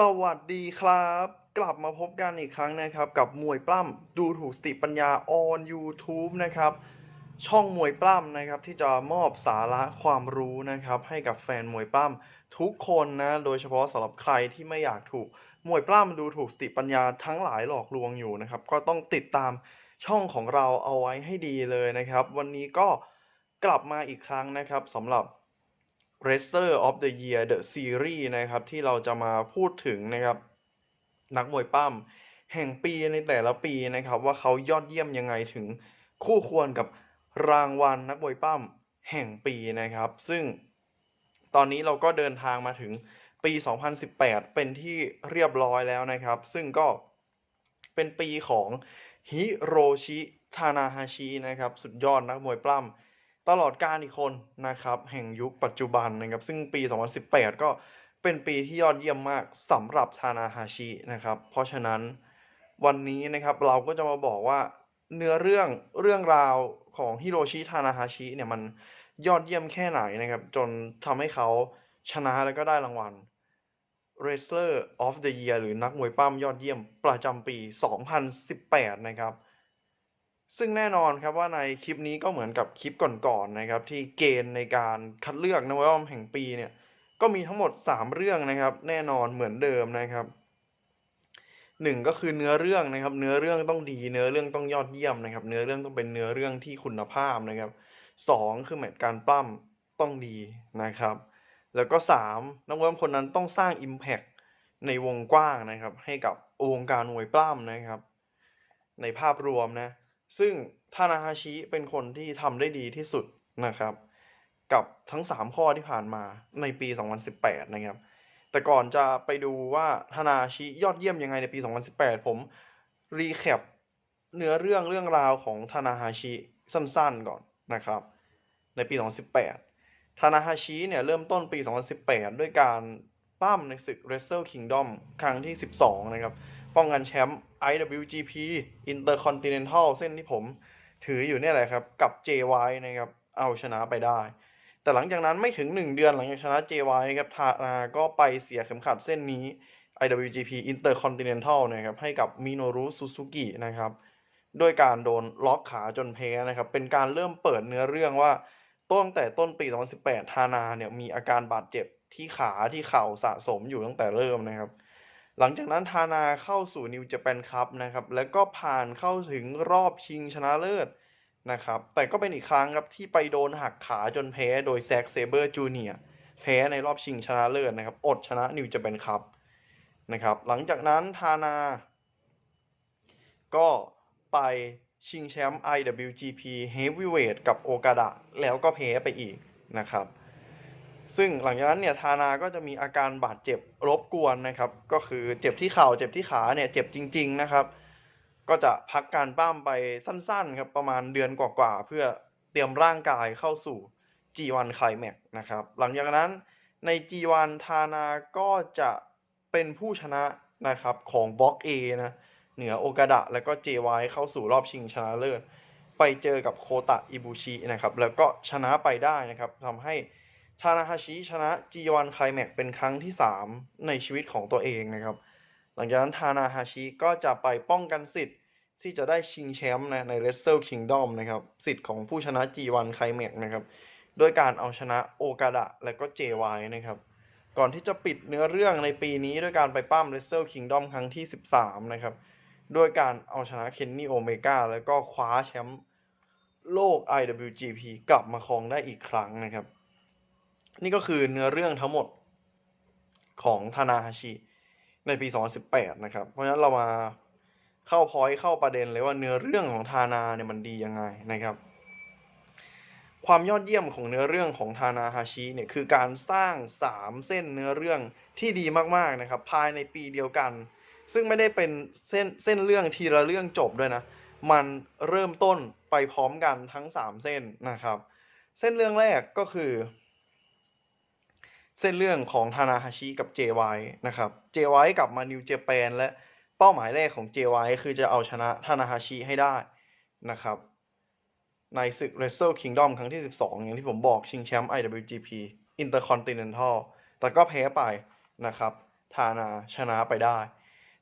สวัสดีครับ กลับมาพบกันอีกครั้งนะครับ กับมวยปล้ำดูถูกสติปัญญา on YouTube นะครับ ช่องมวยปล้ำนะครับ ที่จะมอบสาระความรู้นะครับ ให้กับแฟนมวยปล้ำทุกคนนะ โดยเฉพาะสำหรับใครที่ไม่อยากถูกมวยปล้ำดูถูกสติปัญญาทั้งหลายหลอกลวงอยู่นะครับ ก็ต้องติดตามช่องของเราเอาไว้ให้ดีเลยนะครับ วันนี้ก็กลับมาอีกครั้งนะครับสำหรับ Wrestler of the Year The Series นะครับ ที่เราจะมาพูดถึงนะครับ นักมวยปั้มแห่งปีในแต่ละปีนะครับ ว่าเขายอดเยี่ยมยังไงถึงคู่ควรกับรางวัลนักมวยปั้มแห่งปีนะครับ ซึ่งตอนนี้เราก็เดินทางมาถึงปี 2018 เป็นที่เรียบร้อยแล้วนะครับ ซึ่งก็เป็นปีของฮิโรชิทานาฮาชินะครับ สุดยอดนักมวยปล้ำ ตลอดการอีกคนนะครับแห่งยุคปัจจุบันนะครับซึ่งปี 2018 ก็เป็นปีที่ยอดเยี่ยมมากสำหรับทานาฮาชินะครับเพราะฉะนั้นวันนี้นะครับเราก็จะมาบอกว่าเนื้อเรื่องเรื่องราวของฮิโรชิทานาฮาชิเนี่ยมันยอดเยี่ยมแค่ไหนนะครับจนทำให้เขาชนะแล้วก็ได้รางวัล Wrestler of the Year หรือนักมวยปั้มยอดเยี่ยมประจำปี 2018 นะครับ ซึ่งแน่นอนครับว่าในคลิปนี้ก็เหมือนกับคลิปก่อนๆนะครับ ที่เกณฑ์ในการคัดเลือกนักมวยปั้มแห่งปีเนี่ยก็มีทั้งหมด 3 เรื่องนะครับ แน่นอนเหมือนเดิมนะครับหนึ่งก็คือเนื้อเรื่องนะครับ เนื้อเรื่องต้องดีเนื้อเรื่องต้องยอดเยี่ยมนะครับ เนื้อเรื่องต้องเป็นเนื้อเรื่องที่คุณภาพนะครับสองคือแมตช์การปล้ำต้องดีนะครับ แล้วก็สามนักมวยปั้มคนนั้นต้องสร้าง Impact ในวงกว้างนะครับ ให้กับวงการมวยปล้ำนะครับ ในภาพรวมนะ ซึ่งทานาฮาชิเป็นคนที่ทำได้ดีที่สุดนะครับ กับทั้ง 3 ข้อที่ผ่านมาในปี 2018 นะครับ แต่ก่อนจะไปดูว่าทานาฮาชิยอดเยี่ยมยังไงในปี 2018 ผมรีแคปเนื้อเรื่องเรื่องราวของทานาฮาชิสั้นๆก่อนนะครับ ในปี 2018 ทานาฮาชิเนี่ยเริ่มต้นปี 2018 ด้วยการปั้มในศึก Wrestle Kingdom ครั้งที่ 12 นะครับ ป้องกันแชมป์ IWGP Intercontinental เส้นที่ผมถืออยู่เนี่ยแหละครับ กับ JY นะครับ เอาชนะไปได้ แต่หลังจากนั้นไม่ถึง 1 เดือนหลังจากชนะ JY ครับทานาก็ไปเสียเข็มขัดเส้นนี้ IWGP Intercontinental นะครับให้กับมิโนรุซูซูกินะครับด้วยการโดนล็อกขาจนแพ้นะครับ เป็นการเริ่มเปิดเนื้อเรื่องว่าตั้งแต่ต้นปี 2018 ทานาเนี่ยมีอาการบาดเจ็บที่ขาที่เข่าสะสมอยู่ตั้งแต่เริ่มนะครับ หลังจากนั้นทานาเข้าสู่นิว j แปนคัพนะครับ แล้วก็ผ่านเข้าถึงรอบชิงชนะเลิศนะครับ แต่ก็เป็นอีกครั้งครับที่ไปโดนหักขาจนแพ้โดยแซกเซเบอร์จูเนียแพ้ในรอบชิงชนะเลิศนะครับ อดชนะนิว j แปนคัพนะครับ หลังจากนั้นทานา ก็ไปชิงแชมป์ IWGP Heavyweight กับโอกาดะแล้วก็แพ้ไปอีกนะครับ ซึ่งหลังจากนั้นเนี่ยทานาก็จะมีอาการบาดเจ็บรบกวนนะครับ ก็คือเจ็บที่เข่าเจ็บที่ขาเนี่ยเจ็บจริง ๆนะครับ ก็จะพักการป้ามไปสั้นๆครับประมาณเดือนกว่าๆเพื่อเตรียมร่างกายเข้าสู่ G1 Climax นะครับ หลังจากนั้นใน G1 ทานาก็จะเป็นผู้ชนะนะครับของบล็อก A นะเหนือโอกาดะแล้วก็ JY เข้าสู่รอบชิงชนะเลิศไปเจอกับโคตะอิบุชินะครับแล้วก็ชนะไปได้นะครับทำให้ ทานาฮาชิชนะ G1 Climax เป็นครั้งที่ 3 ในชีวิตของตัวเองนะครับ หลังจากนั้นทานาฮาชิก็จะไปป้องกันสิทธิ์ที่จะได้ชิงแชมป์นะใน Wrestle Kingdom นะครับ สิทธิ์ของผู้ชนะ G1 Climax นะครับด้วยการเอาชนะโอกาดะและก็ JY นะครับ ก่อนที่จะปิดเนื้อเรื่องในปีนี้ด้วยการไปปั้ม Wrestle Kingdom ครั้งที่ 13 นะครับ ด้วยการเอาชนะเคนนี่โอเมก้าแล้วก็คว้าแชมป์โลก IWGP กลับมาครองได้อีกครั้งนะครับ นี่ก็คือเนื้อเรื่องทั้งหมดของทานาฮาชิในปี 2018 นะครับ เพราะฉะนั้นเรามาเข้าพอยต์เข้าประเด็นเลยว่าเนื้อเรื่องของทานาเนี่ยมันดียังไงนะครับ ความยอดเยี่ยมของเนื้อเรื่องของทานาฮาชิเนี่ยคือการสร้าง 3 เส้นเนื้อเรื่องที่ดีมากๆนะครับ ภายในปีเดียวกัน ซึ่งไม่ได้เป็นเส้นเส้นเรื่องทีละเรื่องจบด้วยนะ มันเริ่มต้นไปพร้อมกันทั้ง 3 เส้นนะครับ เส้นเรื่องแรกก็คือ เส้นเรื่องของทานาฮาชิกับ JY นะครับ JY กลับมานิวเจแปนและเป้าหมายแรกของ JY คือจะเอาชนะทานาฮาชิให้ได้นะครับ ในศึก Wrestle Kingdom ครั้งที่ 12 อย่างที่ผมบอกชิงแชมป์ IWGP Intercontinental แต่ก็แพ้ไปนะครับ ทานาชนะไปได้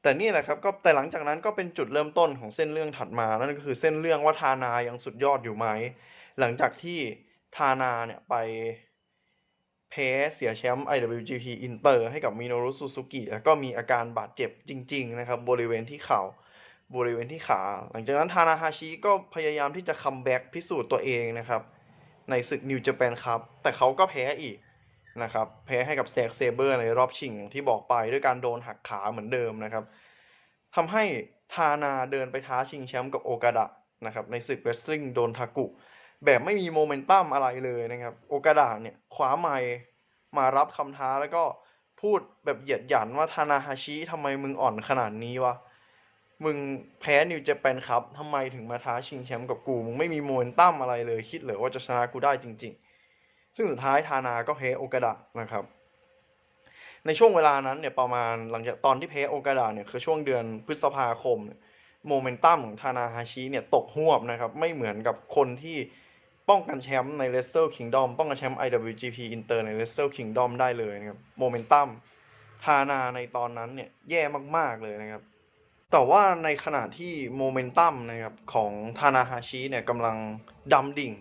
แต่นี่แหละครับก็แต่หลังจากนั้นก็เป็นจุดเริ่มต้นของเส้นเรื่องถัดมา นั่นก็คือเส้นเรื่องว่าทานายังสุดยอดอยู่ไหม หลังจากที่ทานาเนี่ยไป แพ้เสียแชมป์ IWGP Inter ให้กับมิโนรุซูซูกิแล้วก็มีอาการบาดเจ็บจริง ๆ นะครับ บริเวณที่เข่าบริเวณที่ขา หลังจากนั้นทานาฮาชิก็พยายามที่จะคัมแบ็กพิสูจน์ตัวเองนะครับ ในศึกนิวเจแปนครับ แต่เขาก็แพ้อีกนะครับ แพ้ให้กับแซกเซเบอร์ในรอบชิงที่บอกไปด้วยการโดนหักขาเหมือนเดิมนะครับทำให้ทานาเดินไปท้าชิงแชมป์กับโอกาดะนะครับในศึกเวสลิงโดนทากุ แบบไม่มีโมเมนตัมอะไรเลยนะครับ โอกาดะเนี่ยคว้าไมค์มารับคำท้าแล้วก็พูดแบบเหยียดหยันว่าทานาฮาชิทำไมมึงอ่อนขนาดนี้วะ มึงแพ้นิวเจแปนครับทำไมถึงมาท้าชิงแชมป์กับกู มึงไม่มีโมเมนตัมอะไรเลย คิดเหรอว่าจะชนะกูได้จริง ๆ ซึ่งสุดท้ายทานาก็แพ้โอกาดะนะครับ ในช่วงเวลานั้นเนี่ยประมาณหลังจากตอนที่แพ้โอกาดะเนี่ยคือช่วงเดือนพฤษภาคม โมเมนตัมของทานาฮาชิเนี่ยตกหวบนะครับ ไม่เหมือนกับคนที่ ป้องกันแชมป์ใน Wrestle Kingdom ป้องกันแชมป์ IWGP Inter ใน Wrestle Kingdom ได้เลยนะครับโมเมนตัมทานาในตอนนั้นเนี่ยแย่มาก ๆ เลยนะครับ แต่ว่าในขณะที่โมเมนตัมนะครับของทานาฮาชิเนี่ยกำลังดำดิ่ง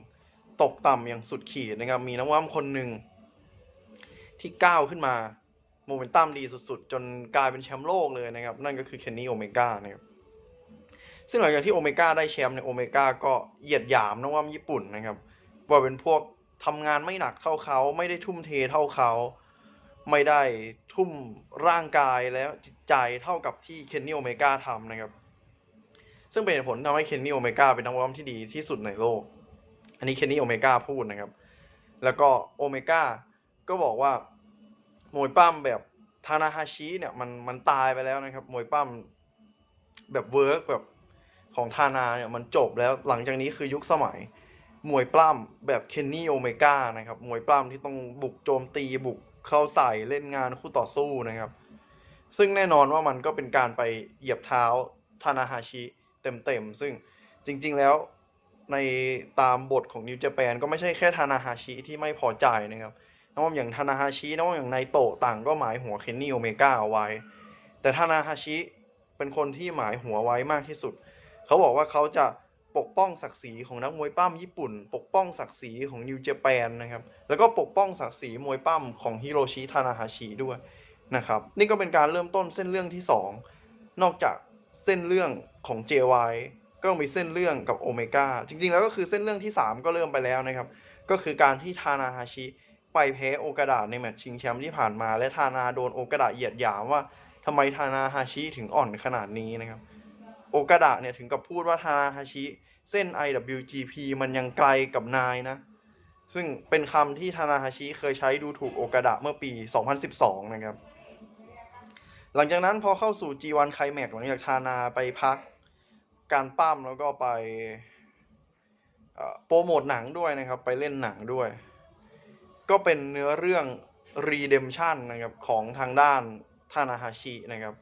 ตกต่ำอย่างสุดขีดนะครับ มีนักว่ามคนหนึ่งที่ก้าวขึ้นมาโมเมนตัมดีสุด ๆ จนกลายเป็นแชมป์โลกเลยนะครับ นั่นก็คือเคนนี่โอเมก้านะครับ ซึ่งหลังจากที่โอเมก้าได้แชมป์เนี่ยโอเมก้าก็เหยียดหยามนักว่ามญี่ปุ่นนะครับ ว่าเป็นพวกทำงานไม่หนักเท่าเขา ไม่ได้ทุ่มเทเท่าเขา ไม่ได้ทุ่มร่างกายและจิตใจเท่ากับที่เคนนี่โอเมก้าทำนะครับ ซึ่งเป็นผลทำให้เคนนี่โอเมก้าเป็นนักร้องที่ดีที่สุดในโลก อันนี้เคนนี่โอเมก้าพูดนะครับ แล้วก็โอเมก้าก็บอกว่ามวยปั้มแบบทานาฮาชิเนี่ยมันมันตายไปแล้วนะครับมวยปั้มแบบเวิร์กแบบ ของทานาเนี่ยมันจบแล้วหลังจากนี้คือยุคสมัย มวยปล้ำแบบเคนนี่โอเมก้านะครับ มวยปล้ำที่ต้องบุกโจมตีบุกเข้าใส่เล่นงานคู่ต่อสู้นะครับ ซึ่งแน่นอนว่ามันก็เป็นการไปเหยียบเท้าทานาฮาชิเต็มๆ ซึ่งจริงๆแล้วในตามบทของนิวเจแปนก็ไม่ใช่แค่ทานาฮาชิที่ไม่พอใจนะครับน้องอย่างทานาฮาชิน้องอย่างไนโตะต่างก็หมายหัวเคนนี่โอเมก้าเอาไว้ แต่ทานาฮาชิเป็นคนที่หมายหัวไว้มากที่สุด เขาบอกว่าเขาจะปกป้องศักดิ์ศรีของนักมวยปั้มญี่ปุ่น ปกป้องศักดิ์ศรีของนิวเจแปนนะครับแล้วก็ปกป้องศักดิ์ศรีมวยปั้มของฮิโรชิทานาฮาชิด้วยนะครับนี่ก็เป็นการเริ่มต้นเส้นเรื่องที่ 2 นอกจากเส้นเรื่องของ JY ก็มีเส้นเรื่องกับโอเมก้าจริงๆ แล้วก็คือเส้นเรื่องที่ 3 ก็เริ่มไปแล้วนะครับ ก็คือการที่ทานาฮาชิไปแพ้โอกาดะในแมตช์ชิงแชมป์ที่ผ่านมา และทานาโดนโอกาดะเหยียดหยามว่าทำไมทานาฮาชิถึงอ่อนขนาดนี้นะครับ โอกาดะเนี่ยถึงกับพูดว่าทานาฮาชิเส้น IWGP มันยังไกลกับนายนะ ซึ่งเป็นคำที่ทานาฮาชิเคยใช้ดูถูกโอกาดะเมื่อปี 2012 นะครับ หลังจากนั้นพอเข้าสู่ G1 ไคลแม็กหลังจากทานาไปพักการปั้มแล้วก็ไปโปรโมทหนังด้วยนะครับ ไปเล่นหนังด้วย ก็เป็นเนื้อเรื่อง Redemption นะครับ ของทางด้านทานาฮาชินะครับ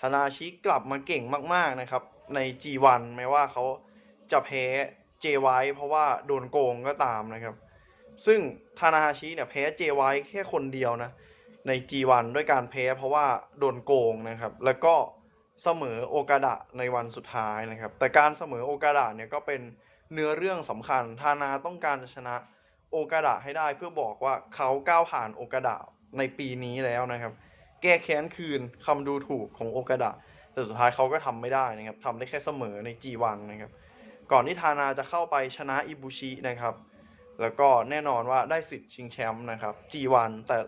ทานาชิกลับมาเก่งมากๆนะครับ ใน G1 แม้ว่าเขาจะแพ้ JY เพราะว่าโดนโกงก็ตามนะครับ ซึ่งทานาฮาชิเนี่ยแพ้ JY แค่คนเดียวนะใน G1 ด้วยการแพ้เพราะว่าโดนโกงนะครับ แล้วก็เสมอโอกาดะในวันสุดท้ายนะครับ แต่การเสมอโอกาดะเนี่ยก็เป็นเนื้อเรื่องสำคัญ ทานาต้องการจะชนะโอกาดะให้ได้เพื่อบอกว่าเขาก้าวผ่านโอกาดะในปีนี้แล้วนะครับ แก้แค้นคืนคำดูถูกของโอกาดะ แต่สุดท้ายเขาก็ทำไม่ได้นะครับทำได้แค่เสมอใน G1 นะครับ ก่อนที่ทานาจะเข้าไปชนะอิบุชินะครับ แล้วก็แน่นอนว่าได้สิทธิ์ชิงแชมป์นะครับ G1 แต่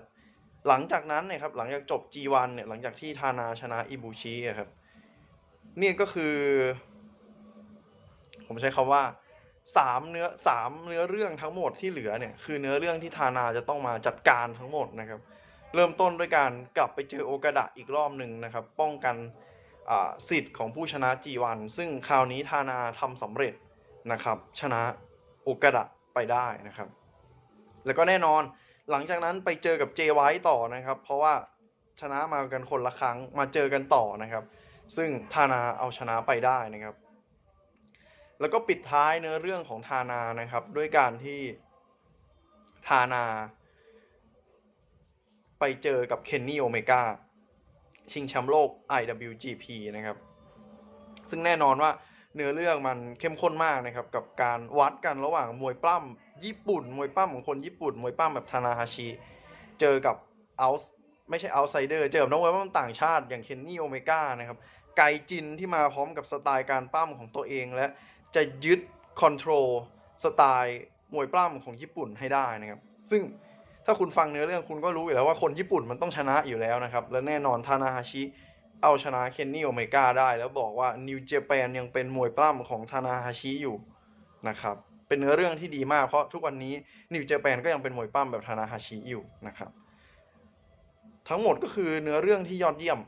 หลังจากนั้นเนี่ยครับหลังจากจบ G1 เนี่ยหลังจากที่ทานาชนะอิบุชิครับนี่ก็คือ ผมใช้คำว่าสามเนื้อสามเนื้อเรื่องทั้งหมดที่เหลือเนี่ยคือเนื้อเรื่องที่ทานาจะต้องมาจัดการทั้งหมดนะครับ เริ่มต้นด้วยการกลับไปเจอโอกาดะอีกรอบหนึ่งนะครับ ป้องกันสิทธิ์ของผู้ชนะ G1 ซึ่งคราวนี้ทานาทำสำเร็จนะครับ ชนะโอกาดะไปได้นะครับ แล้วก็แน่นอนหลังจากนั้นไปเจอกับ JY ต่อนะครับ เพราะว่าชนะมากันคนละครั้งมาเจอกันต่อนะครับ ซึ่งทานาเอาชนะไปได้นะครับ แล้วก็ปิดท้ายเนื้อเรื่องของทานานะครับ ด้วยการที่ทานา ไปเจอกับเคนนี่โอเมก้าชิงแชมป์โลก IWGP นะครับ ซึ่งแน่นอนว่าเนื้อเรื่องมันเข้มข้นมากนะครับ กับการวัดกันระหว่างมวยปล้ำญี่ปุ่น มวยปล้ำของคนญี่ปุ่น มวยปล้ำแบบทานาฮาชิ เจอกับเอาไม่ใช่เอาไซเดอร์ เจอกับนักมวยปล้ำต่างชาติอย่างเคนนี่โอเมก้านะครับ ไกจินที่มาพร้อมกับสไตล์การปล้ำของตัวเองและจะยึดคอนโทรลสไตล์มวยปล้ำของญี่ปุ่นให้ได้นะครับ ซึ่ง ถ้าคุณฟังเนื้อเรื่องคุณก็รู้อยู่แล้วว่าคนญี่ปุ่นมันต้องชนะอยู่แล้วนะครับ และแน่นอนทานาฮาชิเอาชนะเคนนี่โอเมก้าได้ แล้วบอกว่านิวเจแปนยังเป็นมวยปล้ำของทานาฮาชิอยู่นะครับ เป็นเนื้อเรื่องที่ดีมากเพราะทุกวันนี้นิวเจแปนก็ยังเป็นมวยปล้ำแบบทานาฮาชิอยู่นะครับ ทั้งหมดก็คือเนื้อเรื่องที่ยอดเยี่ยม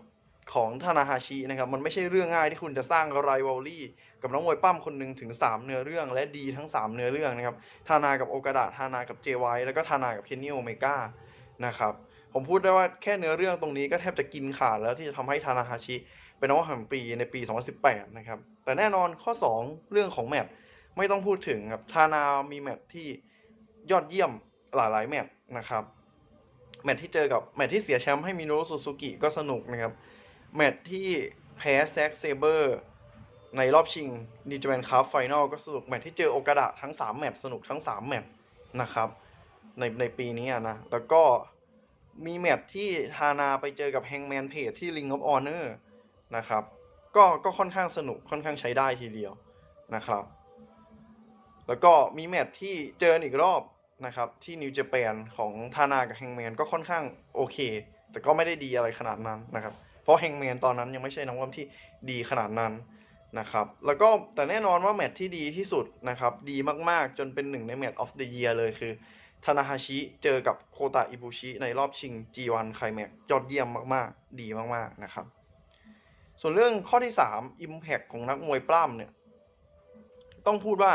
ของทานาฮาชินะครับ มันไม่ใช่เรื่องง่ายที่คุณจะสร้างไรวอลลี่กับน้องมวยปั้มคนหนึ่งถึง 3 เนื้อเรื่อง และดีทั้ง 3 เนื้อเรื่องนะครับทานากับโอกาดะทานากับเจไวแล้วก็ทานากับเคนนี่โอเมก้านะครับผมพูดได้ว่าแค่เนื้อเรื่องตรงนี้ก็แทบจะกินขาดแล้วที่จะทำให้ทานาฮาชิ เป็นนักมวยแห่งปีในปี 2018 นะครับ แต่แน่นอนข้อ 2 เรื่องของแมตช์ไม่ต้องพูดถึงครับทานามีแมตช์ที่ยอดเยี่ยมหลายๆแมตช์นะครับแมตช์ที่เจอกับแมตช์ที่เสียแชมป์ให้มิโนรุซูซูกิก็สนุกนะครับ แมตช์ที่แพ้แซ็กเซเบอร์ในรอบชิงดีจแมนคัพไฟนอลก็สนุกแมตช์ที่เจอโอกาดะทั้ง 3 แมตช์สนุกทั้ง 3 แมตช์นะครับ ในในปีนี้นะ แล้วก็มีแมตช์ที่ทานาไปเจอกับแฮงแมนเพจที่ Ring of Honor นะครับ ก็ก็ค่อนข้างสนุกค่อนข้างใช้ได้ทีเดียวนะครับ แล้วก็มีแมตช์ที่เจออีกรอบนะครับ ที่นิวเจแปนของทานากับแฮงแมนก็ค่อนข้างโอเค แต่ก็ไม่ได้ดีอะไรขนาดนั้นนะครับ เพราะแฮงแมนตอนนั้นยังไม่ใช่นักมวยที่ดีขนาดนั้นนะครับ แล้วก็แต่แน่นอนว่าแมตช์ที่ดีที่สุดนะครับ ดีมากๆ จนเป็นหนึ่งในแมตช์ออฟเดอะเยียร์เลยคือทานาฮาชิเจอกับโคตะอิบุชิในรอบชิง G1 ไคลแม็กยอดเยี่ยมมากๆ ดีมากๆนะครับ ส่วนเรื่องข้อที่ 3 Impact ของนักมวยปล้ำเนี่ย ต้องพูดว่า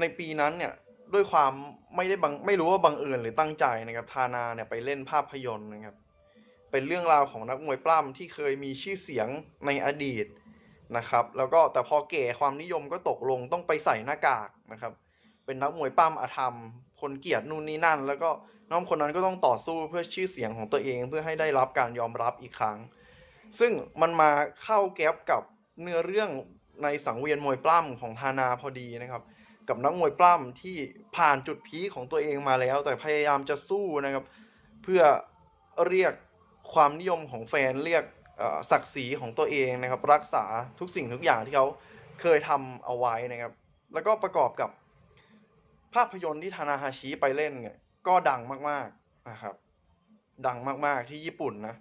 ในปีนั้นเนี่ย ด้วยความไม่ได้บังไม่รู้ว่าบังเอิญหรือตั้งใจนะครับ ทานาเนี่ยไปเล่นภาพยนตร์นะครับ เป็นเรื่องราวของนักมวยปล้ำที่เคยมีชื่อเสียงในอดีตนะครับแล้วก็แต่พอแก่ความนิยมก็ตกลงต้องไปใส่หน้ากากนะครับ เป็นนักมวยปล้ำอธรรม คนเกียดนู่นนี่นั่น แล้วก็น้องคนนั้นก็ต้องต่อสู้เพื่อชื่อเสียงของตัวเองเพื่อให้ได้รับการยอมรับอีกครั้ง ซึ่งมันมาเข้าแก๊ปกับเนื้อเรื่องในสังเวียนมวยปล้ำของทานาพอดีนะครับ กับนักมวยปล้ำที่ผ่านจุดพีของตัวเองมาแล้ว แต่พยายามจะสู้นะครับ เพื่อเรียก ความนิยมของแฟนเรียกศักดิ์ศรีของตัวเองนะครับ รักษาทุกสิ่งทุกอย่างที่เขาเคยทำเอาไว้นะครับ แล้วก็ประกอบกับภาพยนตร์ที่ทานาฮาชิไปเล่นเนี่ยก็ดังมากๆนะครับ ดังมากๆที่ญี่ปุ่นนะ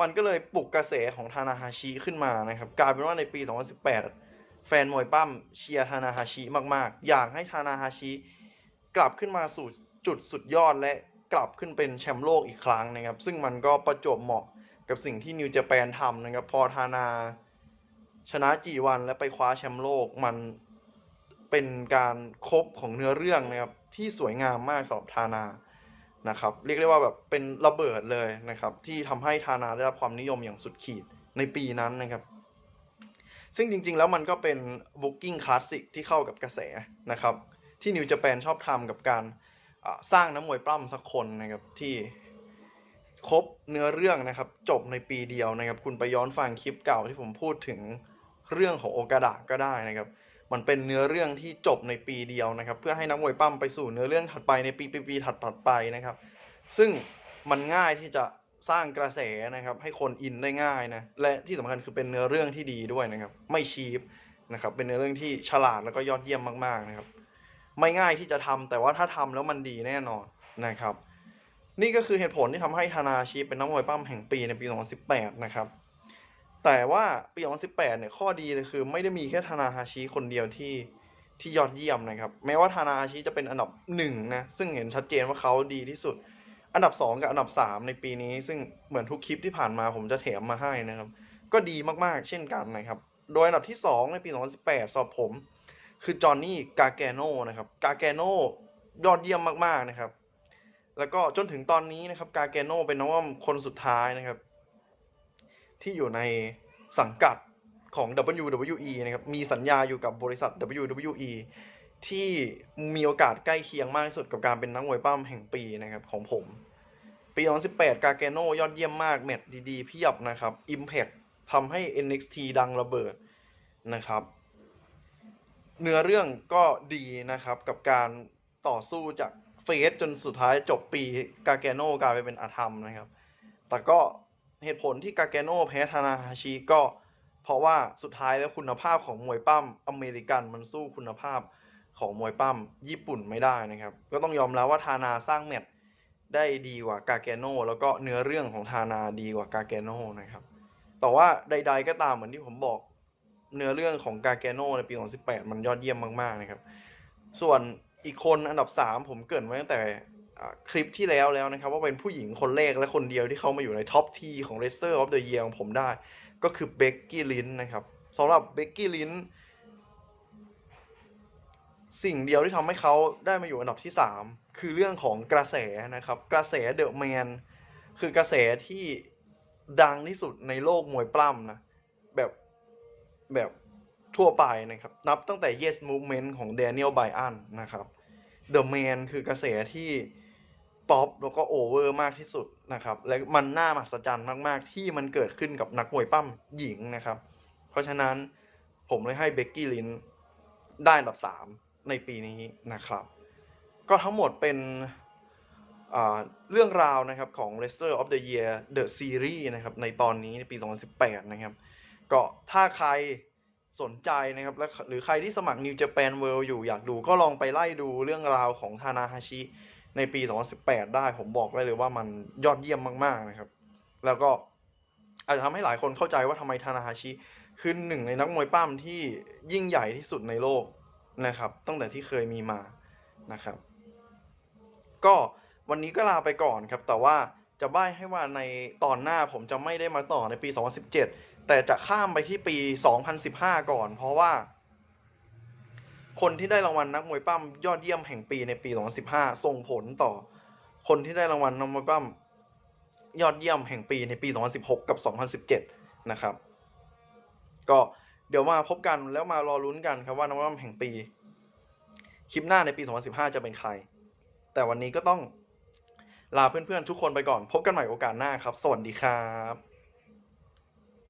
มันก็เลยปลุกกระแสของทานาฮาชิขึ้นมานะครับ กลายเป็นว่าในปี 2018 แฟนมวยปั้มเชียร์ทานาฮาชิมากๆ อยากให้ทานาฮาชิกลับขึ้นมาสู่จุดสุดยอดและ กลับขึ้นเป็นแชมป์โลกอีกครั้งนะครับ ซึ่งมันก็ประจวบเหมาะกับสิ่งที่นิวเจแปนทำนะครับ พอทานาชนะจีวันและไปคว้าแชมป์โลกมันเป็นการครบของเนื้อเรื่องนะครับที่สวยงามมากสำหรับทานานะครับ เรียกได้ว่าแบบเป็นระเบิดเลยนะครับ ที่ทำให้ทานาได้รับความนิยมอย่างสุดขีดในปีนั้นนะครับ ซึ่งจริงๆแล้วมันก็เป็น booking classic ที่เข้ากับกระแสนะครับ ที่นิวจแปนชอบทำกับการ สร้างน้ำมวยปล้ำสักคนนะครับที่ครบเนื้อเรื่องนะครับ จบในปีเดียวนะครับ คุณไปย้อนฟังคลิปเก่าที่ผมพูดถึงเรื่องของโอกาดะก็ได้นะครับ มันเป็นเนื้อเรื่องที่จบในปีเดียวนะครับ เพื่อให้นักมวยปั้มไปสู่เนื้อเรื่องถัดไปในปีปีๆถัดถัดไปนะครับ ซึ่งมันง่ายที่จะสร้างกระแสนะครับ ให้คนอินได้ง่ายนะและที่สำคัญคือเป็นเนื้อเรื่องที่ดีด้วยนะครับ ไม่ชีพนะครับ เป็นเนื้อเรื่องที่ฉลาดแล้วก็ยอดเยี่ยมมากๆนะครับ ไม่ง่ายที่จะทำแต่ว่าถ้าทำแล้วมันดีแน่นอนนะครับ นี่ก็คือเหตุผลที่ทำให้ธนาชีเป็นนักมวยปั้มแห่งปีในปี 2018 นะครับ แต่ว่าปี 2018 เนี่ยข้อดีเลยคือไม่ได้มีแค่ธนาฮาชิคนเดียวที่ที่ยอดเยี่ยมนะครับ แม้ว่าธนาฮาชิจะเป็นอันดับหนึ่งนะซึ่งเห็นชัดเจนว่าเขาดีที่สุด อันดับ 2 กับอันดับ 3 ในปีนี้ ซึ่งเหมือนทุกคลิปที่ผ่านมาผมจะแถมมาให้นะครับ ก็ดีมากๆ เช่นกันนะครับ โดยอันดับที่ 2 ในปี 2018สำหรับผม คือจอห์นนี่กาแกโนนะครับกาแกโนยอดเยี่ยมมากๆนะครับ แล้วก็จนถึงตอนนี้นะครับกาแกโนเป็นนักว่าคนสุดท้ายนะครับ ที่อยู่ในสังกัดของ WWE นะครับมีสัญญาอยู่กับบริษัท WWE ที่มีโอกาสใกล้เคียงมากที่สุดกับการเป็นนักมวยปั้มแห่งปีนะครับของผม ปี 2018 กาเกโนยอดเยี่ยมมาก แมตช์ดีๆเพียบนะครับ Impact ทำให้ NXT ดังระเบิดนะครับ เนื้อเรื่องก็ดีนะครับกับการต่อสู้จากเฟสจนสุดท้ายจบปีกาเกโนกลายไปเป็นอาธรรมนะครับ แต่ก็เหตุผลที่กาเกโนแพ้ทานาฮาชิก็เพราะว่าสุดท้ายแล้วคุณภาพของมวยปั้มอเมริกันมันสู้คุณภาพของมวยปั้มญี่ปุ่นไม่ได้นะครับ ก็ต้องยอมรับว่าทานาสร้างแมตช์ได้ดีกว่ากาเกโนแล้วก็เนื้อเรื่องของทานาดีกว่ากาเกโนนะครับ แต่ว่าใด ๆก็ตามเหมือนที่ผมบอก เนื้อเรื่องของกาเกโนในปี 2018 มันยอดเยี่ยมมากๆนะครับ ส่วนอีกคนอันดับ 3 ผมเกรินไว้ตั้งแต่คลิปที่แล้วแล้วนะครับ ว่าเป็นผู้หญิงคนแรกและคนเดียวที่เข้ามาอยู่ในท็อปทีของ r a c e r of the Year ของผมได้ ก็คือเบกกี้ลินนะครับสำหรับเบกกี้ลินสิ่งเดียวที่ทำให้เขาได้มาอยู่อันดับที่ 3 คือเรื่องของกระแสนะครับ กระแสเดอะแมนคือกระแสที่ดังที่สุดในโลกมวยปล้ำนะแบบ แบบทั่วไปนะครับ นับตั้งแต่ Yes Movement ของ Daniel Bryan นะครับ The Man คือกระแสที่ป๊อปแล้วก็โอเวอร์มากที่สุดนะครับ และมันน่ามหัศจรรย์มาก ๆ ที่มันเกิดขึ้นกับนักมวยปั้มหญิงนะครับ เพราะฉะนั้นผมเลยให้เบกกี้ลินได้อันดับ 3 ในปีนี้นะครับ ก็ทั้งหมดเป็นเรื่องราวนะครับของ Wrestler of the Year The Series นะครับในตอนนี้ในปี 2018 นะครับ ก็ถ้าใครสนใจนะครับและหรือใครที่สมัคร New Japan World อยู่อยากดูก็ลองไปไล่ดูเรื่องราวของทานาฮาชิ ในปี 2018 ได้ผมบอกได้เลยว่ามันยอดเยี่ยมมาก ๆ นะครับ แล้วก็อาจจะทำให้หลายคนเข้าใจว่าทำไมทานาฮาชิ คือหนึ่งในนักมวยปั้มที่ยิ่งใหญ่ที่สุดในโลกนะครับ ตั้งแต่ที่เคยมีมานะครับ ก็วันนี้ก็ลาไปก่อนครับแต่ว่า จะใบ้ให้ว่าในตอนหน้าผมจะไม่ได้มาต่อในปี 2017 แต่จะข้ามไปที่ปี 2015 ก่อน เพราะว่า คนที่ได้รางวัลนักมวยปั้มยอดเยี่ยมแห่งปีในปี 2015 ส่งผลต่อ คนที่ได้รางวัลนักมวยปั้มยอดเยี่ยมแห่งปีในปี 2016 กับ 2017 นะครับ ก็เดี๋ยวมาพบกันแล้วมารอลุ้นกันครับว่านักมวยปั้มแห่งปี คลิปหน้าในปี 2015 จะเป็นใคร แต่วันนี้ก็ต้อง ลาเพื่อนๆทุกคนไปก่อน พบกันใหม่โอกาสหน้าครับ สวัสดีครับ